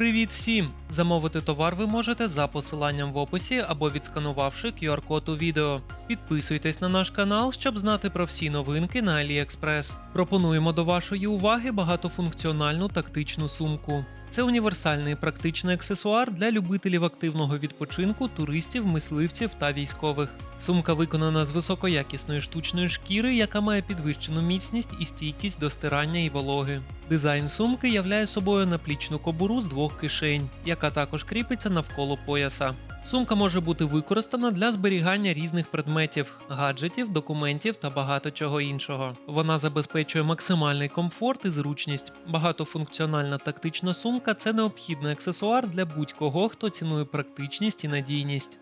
Привіт всім! Замовити товар ви можете за посиланням в описі або відсканувавши QR-код у відео. Підписуйтесь на наш канал, щоб знати про всі новинки на AliExpress. Пропонуємо до вашої уваги багатофункціональну тактичну сумку. Це універсальний практичний аксесуар для любителів активного відпочинку, туристів, мисливців та військових. Сумка виконана з високоякісної штучної шкіри, яка має підвищену міцність і стійкість до стирання і вологи. Дизайн сумки являє собою наплічну кобуру з двох кишень, яка також кріпиться навколо пояса. Сумка може бути використана для зберігання різних предметів, гаджетів, документів та багато чого іншого. Вона забезпечує максимальний комфорт і зручність. Багатофункціональна тактична сумка це необхідний аксесуар для будь-кого, хто цінує практичність і надійність.